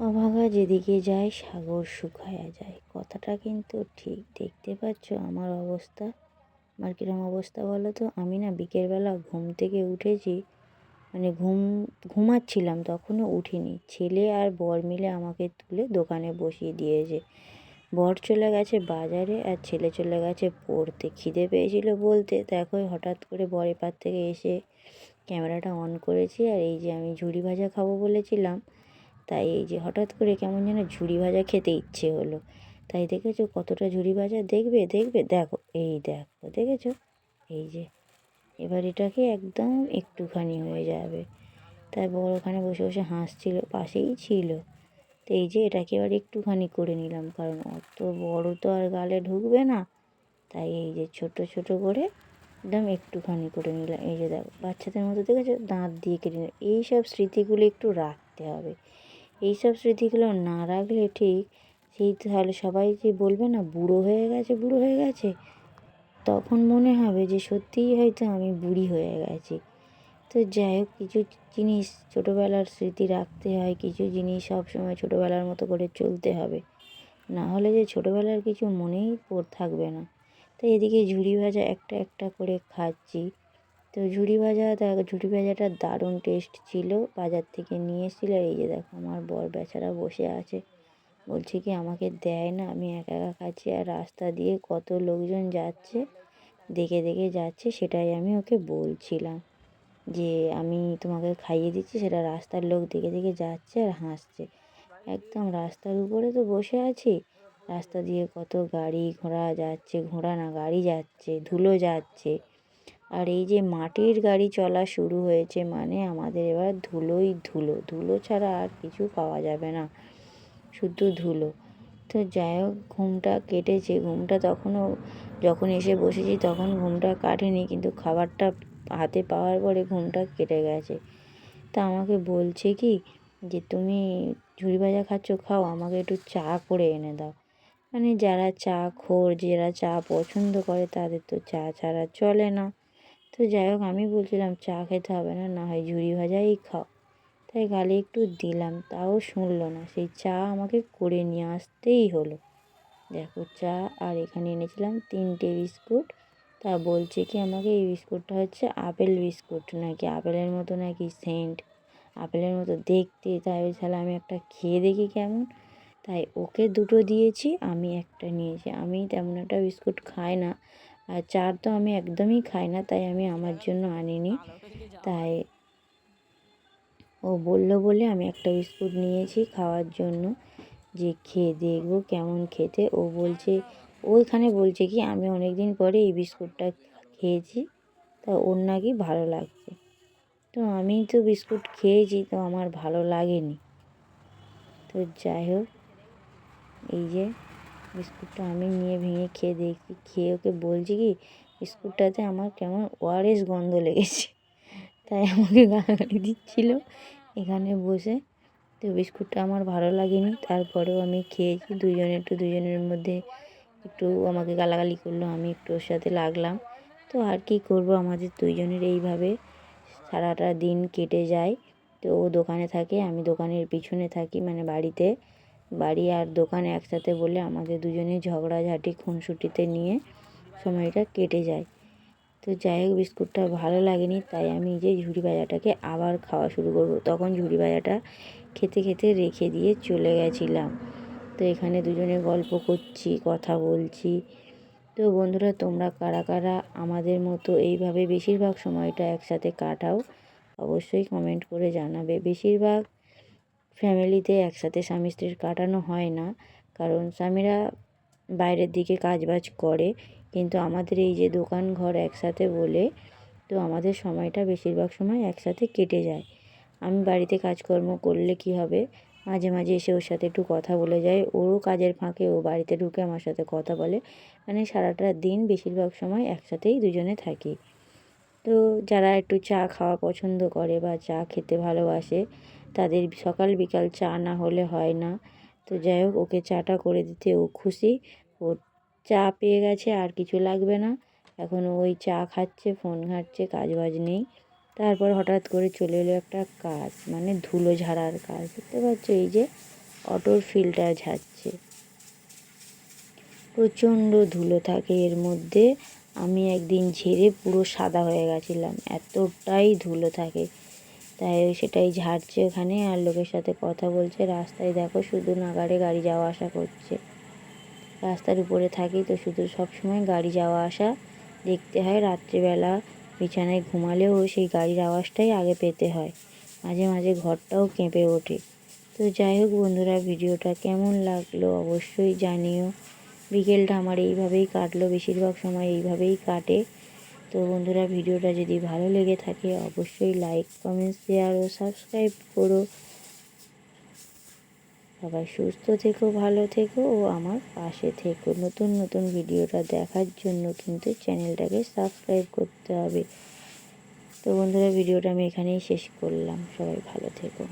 অভাগা যেদিকে যায়, সাগর শুকায়া যায়। কথাটা কিন্তু ঠিক। দেখতে পাচ্ছ আমার অবস্থা? আমার কীরকম অবস্থা বলো তো? আমি না বিকেলবেলা ঘুম থেকে উঠেছি মানে ঘুম, ঘুমাচ্ছিলাম, তখনও উঠিনি। ছেলে আর বর মিলে আমাকে তুলে দোকানে বসিয়ে দিয়েছে। বর চলে গেছে বাজারে আর ছেলে চলে গেছে পড়তে। খিদে পেয়েছিল বলতে। দেখো, হঠাৎ করে বর এপার থেকে এসে ক্যামেরাটা অন করেছি আর এই যে আমি ঝুড়ি ভাজা খাব বলেছিলাম তাই এই যে হঠাৎ করে কেমন যেন ঝুড়ি ভাজা খেতে ইচ্ছে হলো। তাই দেখেছ কতটা ঝুড়ি ভাজা? দেখবে দেখবে? দেখো, এই দেখো, দেখেছ? এই যে, এবার এটাকে একদম একটুখানি হয়ে যাবে। তাই বড় ওখানে বসে বসে হাসছিল, পাশেই ছিল। তো এই যে এটাকে এবার একটুখানি করে নিলাম, কারণ অত বড় তো আর গালে ঢুকবে না। তাই এই যে ছোট ছোট করে একদম একটুখানি করে নিলাম। এই যে দেখো, বাচ্চাদের মতো, দেখেছ? দাঁত দিয়ে কেটে নিলাম। এইসব স্মৃতিগুলো একটু রাখতে হবে। এইসব স্মৃতিগুলো না রাখলে ঠিক সেই তাহলে সবাই যে বলবে না, বুড়ো হয়ে গেছে, বুড়ো হয়ে গেছে? তখন মনে হবে যে সত্যিই হয়তো আমি বুড়ি হয়ে গেছি। তো যাই হোক, কিছু জিনিস ছোটোবেলার স্মৃতি রাখতে হয়, কিছু জিনিস সব সময় ছোটোবেলার মতো করে চলতে হবে। না হলে যে ছোটোবেলার কিছু মনেই পড়, থাকবে না। তো এদিকে ঝুড়ি ভাজা একটা একটা করে খাচ্ছি। তো ঝুড়ি ভাজা ঝুড়ি ভাজাটা দারুণ টেস্ট ছিল। বাজার থেকে নিয়ে এসেছিল এই যে দেখো, আমার বর বেচারা বসে আছে। বলছে কি, আমাকে দেয় না, আমি একা একা খাচ্ছি আর রাস্তা দিয়ে কত লোকজন যাচ্ছে, দেখে দেখে যাচ্ছে, সেটাই আমি ওকে বলছিলাম যে আমি তোমাকে খাইয়ে দিচ্ছি, সেটা রাস্তার লোক দেখে দেখে যাচ্ছে আর হাসছে। একদম রাস্তার উপরে তো বসে আছি, রাস্তা দিয়ে কত গাড়ি ঘোড়া যাচ্ছে, ঘোড়া না, গাড়ি যাচ্ছে, ধুলো যাচ্ছে। আর এই যে মাটির গাড়ি চলা শুরু হয়েছে মানে আমাদের এবার ধুলোই ধুলো। ধুলো ছাড়া আর কিছু পাওয়া যাবে না শুধু ধুলো। তো যাই হোক, ঘুমটা কেটেছে। ঘুমটা তখনও যখন এসে বসেছি তখন ঘুমটা কাটেনি, কিন্তু খাবারটা হাতে পাওয়ার পরে ঘুমটা কেটে গেছে। তা আমাকে বলছে কি যে, তুমি ঝুড়ি ভাজা খাচ্ছ, খাও, আমাকে একটু চা করে এনে দাও। মানে যারা চা খোর, যারা চা পছন্দ করে তাদের তো চা ছাড়া চলে না। তো যাই হোক, আমি বলছিলাম, চা খেতে হবে না না হয় ঝুড়ি ভাজাই খাও। তাই গালে একটু দিলাম, তাও শুনলো না। সেই চা আমাকে করে নিয়ে আসতেই হলো। দেখো, চা আর এখানে এনেছিলাম তিনটে বিস্কুট। তা বলছে কি, আমাকে এই বিস্কুটটা হচ্ছে আপেল বিস্কুট, নাকি আপেলের মতো, নাকি সেন্ট? আপেলের মতো দেখতে, তাই তাহলে আমি একটা খেয়ে দেখি কেমন। তাই ওকে দুটো দিয়েছি, আমি একটা নিয়েছি। আমি তেমন একটা বিস্কুট খাই না। আর চার তো আমি একদমই খাই না, তাই আমি আমার জন্য আনিনি। তাই ও বলল বলে আমি একটা বিস্কুট নিয়েছি খাওয়ার জন্য। যে খেয়ে দেখব কেমন খেতে। ও বলছে ওইখানে বলছে কি, আমি অনেক দিন পরে এই বিস্কুটটা খেয়েছি, তা ওর নাকি ভালো লাগছে। তো আমি তো বিস্কুট খেয়েছি, তো আমার ভালো লাগেনি। তো যাই হোক, এই যে বিস্কুটটা আমি নিয়ে ভেঙে খেয়ে দেখি খেয়ে ওকে বলছি কি, বিস্কুটটাতে আমার কেমন ওয়ারেস গন্ধ লেগেছে। তাই আমাকে গালাগালি দিচ্ছিল এখানে বসে। তো বিস্কুটটা আমার ভালো লাগেনি। তারপরেও আমি খেয়েছি, দুজনে একটু দুজনের মধ্যে একটু আমাকে গালাগালি করল, আমি একটু ওর সাথে লাগলাম। তো আর কি করব, আমাদের দুজনের এইভাবে সারাটা দিন কেটে যায়। তো ও দোকানে থাকে, আমি দোকানের পিছনে থাকি মানে বাড়িতে। বাড়ি আর দোকান একসাথে বলে আমাদের দুজনে ঝগড়াঝাটি খুনসুটিতে নিয়ে সময়টা কেটে যায়। তো যাই হোক, বিস্কুটটা ভালো লাগেনি, তাই আমি যে ঝুড়ি ভাজাটাকে আবার খাওয়া শুরু করব। তখন ঝুড়ি ভাজাটা খেতে খেতে রেখে দিয়ে চলে গেছিলাম। তো এখানে দুজনে গল্প করছি, কথা বলছি। তো বন্ধুরা, তোমরা কারা কারা আমাদের মতো এইভাবে বেশিরভাগ সময়টা একসাথে কাটাও, অবশ্যই কমেন্ট করে জানাবে। বেশিরভাগ ফ্যামিলিতে একসাথে স্বামী স্ত্রীর কাটানো হয় না। কারণ স্বামীরা বাইরের দিকে কাজবাজ করে। কিন্তু আমাদের এই যে দোকান ঘর একসাথে বলে, তো আমাদের সময়টা বেশিরভাগ সময় একসাথে কেটে যায়। আমি বাড়িতে কাজকর্ম করলে কি হবে? মাঝে মাঝে এসে ওর সাথে একটু কথা বলে যায় ওরও কাজের ফাঁকে ও বাড়িতে ঢুকে আমার সাথে কথা বলে। মানে সারাটা দিন বেশিরভাগ সময় একসাথেই দুজনে থাকি। তো যারা একটু চা খাওয়া পছন্দ করে বা চা খেতে ভালোবাসে তাদের সকাল বিকাল চা না হলে হয় না। তো যাই হোক, ওকে চাটা করে দিতে ও খুশি। ও চা পেয়ে গেছে, আর কিছু লাগবে না। এখন ওই চা খাচ্ছে, ফোন ঘাঁটছে কাজ বাজ নেই। তারপর হঠাৎ করে চলে এলো একটা কাজ মানে ধুলো ঝাড়ার কাজ। দেখতে পাচ্ছ এই যে অটোর ফিল্টার ঝাড়ছে। প্রচণ্ড ধুলো থাকে এর মধ্যে। আমি একদিন ঝেড়ে পুরো সাদা হয়ে গেছিলাম। এতটাই ধুলো থাকে। তাই সেটাই ঝাড়ছে ওখানে আর লোকের সাথে কথা বলছে। রাস্তায় দেখো শুধু নাগাড়ে গাড়ি যাওয়া আসা করছে। রাস্তার উপরে থাকি তো শুধু সব সময় গাড়ি যাওয়া আসা দেখতে হয়। রাত্রিবেলা বিছানায় ঘুমালেও সেই গাড়ির আওয়াজটাই আগে পেতে হয়। মাঝে মাঝে ঘরটাও কেঁপে ওঠে। তো যাই হোক বন্ধুরা, ভিডিওটা কেমন লাগল অবশ্যই জানিও। বিকেলটা আমার এইভাবেই কাটলো, বেশিরভাগ সময় এইভাবেই কাটে। তো বন্ধুরা, ভিডিওটা যদি ভালো লেগে থাকে, অবশ্যই লাইক কমেন্ট শেয়ার ও সাবস্ক্রাইব করো। সবাই সুস্থ থেকো, ভালো থেকো ও আমার পাশে থেকো। নতুন নতুন ভিডিওটা দেখার জন্য কিন্তু চ্যানেলটাকে সাবস্ক্রাইব করতে হবে। তো বন্ধুরা, ভিডিওটা আমি এখানেই শেষ করলাম। সবাই ভালো থেকো।